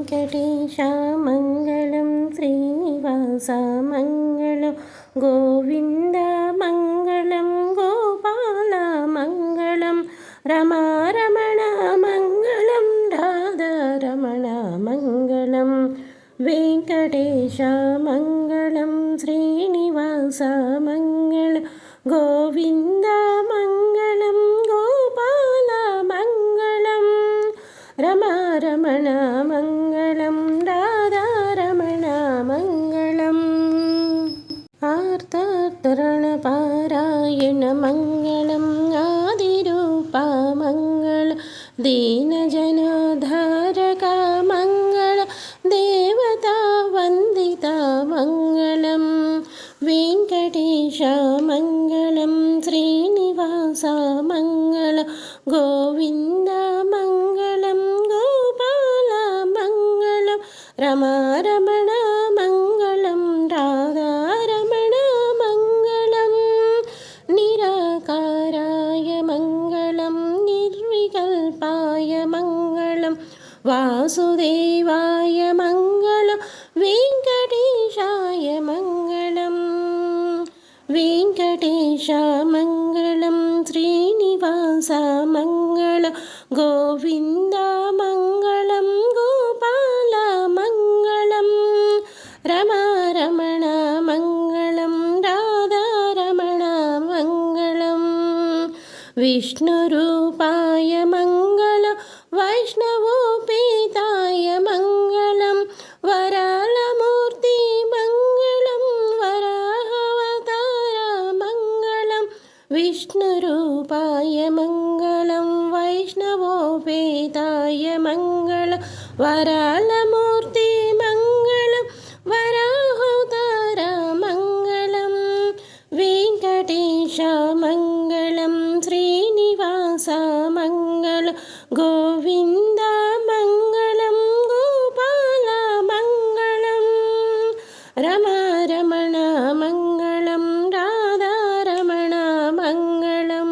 വെങ്കടേശമംഗളം ശ്രീനിവാസമംഗളം ഗോവിന്ദമംഗളം ഗോപാലമംഗളം രമാരമണമംഗളം രാധാരമണമംഗളം വെങ്കടേശമംഗളം ശ്രീനിവാസമംഗളം ഗോവിന്ദമംഗളം ഗോപാലമംഗളം രമാരമണമംഗളം 你呢？姐。रमारमण मङ्गलं राधारमण मङ्गलं विष्णुरूपाय मङ्गलं वैष्णवोपीताय मङ्गलं वराहवतार मङ्गलं विष्णुरूपाय मङ्गलं वैष्णवोपीताय मङ्गल वरालमूर्ति ശ്രീനിവാസമംഗളം രമാരമണ മംഗളം രാധാരമണ മംഗളം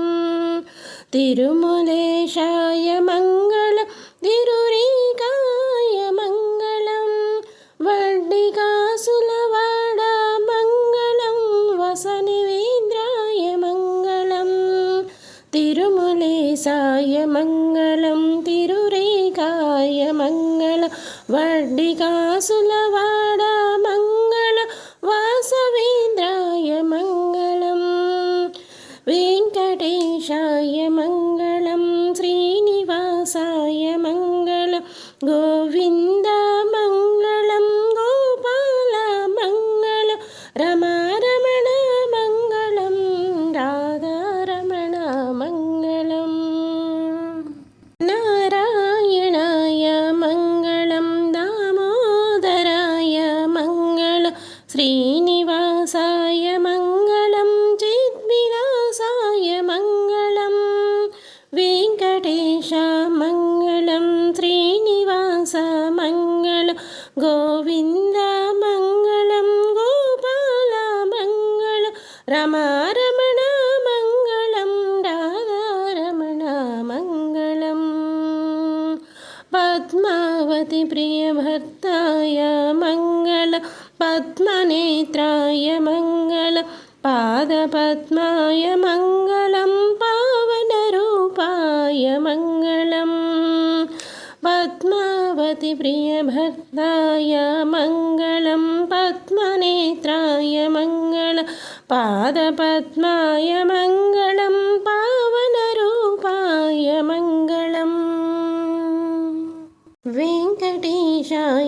തിരുമുലേശായ മംഗളം തിരുരേകായ సాయమంగళం తిరురేకాయ మంగళ వడ్డికాసులవాడ మంగళ వాసవేంద్రాయ మంగళం. వెంకటేశాయ మంగళ శ్రీనివాసాయ మంగళం చిద్విలాసాయ మంగళం వెంకటేశ మంగళం శ్రీనివాస మంగళ గోవింద మంగళం గోపాల మంగళ రమారమణ మంగళం రాధారమణ మంగళం. పద్మావతి ప్రియభర్తాయ మంగళ पद्मनेत्राय मङ्गल पादपद्माय मङ्गलं पावनरूपाय मङ्गलम् पद्मावतीप्रियभक्ताय मङ्गलं पद्मनेत्राय मङ्गल पादपद्माय मङ्गलं पावनरूपाय मङ्गलम् वेङ्कटेशाय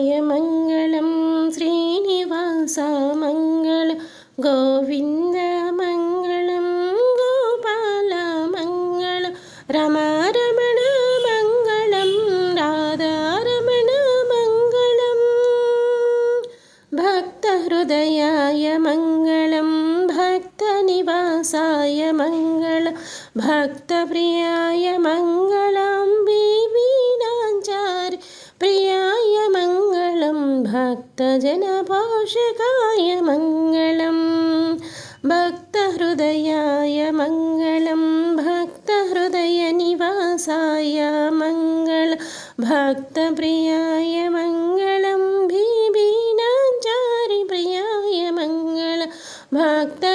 रमारमण मङ्गलं राधारमण मङ्गलं भक्तहृदयाय मङ्गलं भक्तनिवासाय मङ्गल भक्तप्रियाय मङ्गलं विवीनाचार्य प्रियाय मङ्गलं भक्तजनपोषकाय मङ्गलं भक्तहृदयाय मङ्गलम् भक्तप्रियाय मङ्गलं भि मङ्गल। भक्त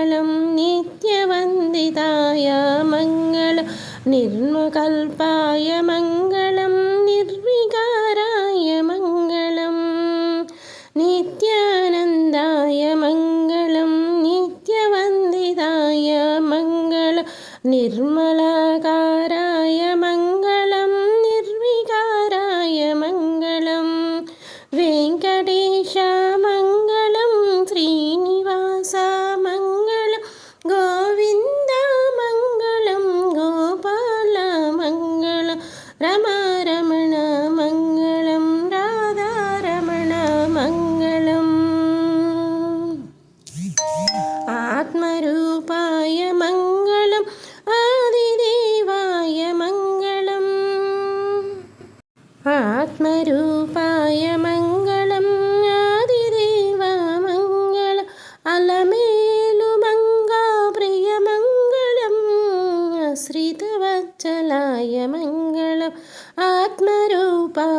മംഗളം നിത്യവന്ദിതായ മംഗളം നിർമുകൽപ്പായ മംഗളം നിർവികാരായ മംഗളം നിത്യാനന്ദായ മംഗളം നിത്യവന്ദിതായ മംഗളം നിർമ്മലകാരായ ആത്മരൂപായ മംഗളം ആദിദേവ മംഗളം അലമേലുമങ്കാ പ്രിയമംഗളം ആശ്രിതവത്സലായ മംഗളം ആത്മരൂപമംഗളം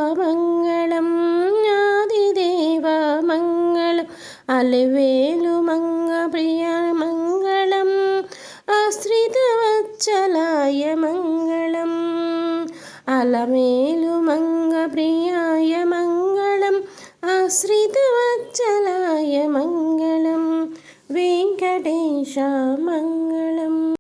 മംഗളം അലവേലു പ്രിയ മംഗളം ആശ്രിതവച്ചലായ മംഗളം അലമേലുമങ്ങ പ്രിയായ മംഗളം ആശ്രിതവച്ചലായ മംഗളം വെങ്കടേശ മംഗളം.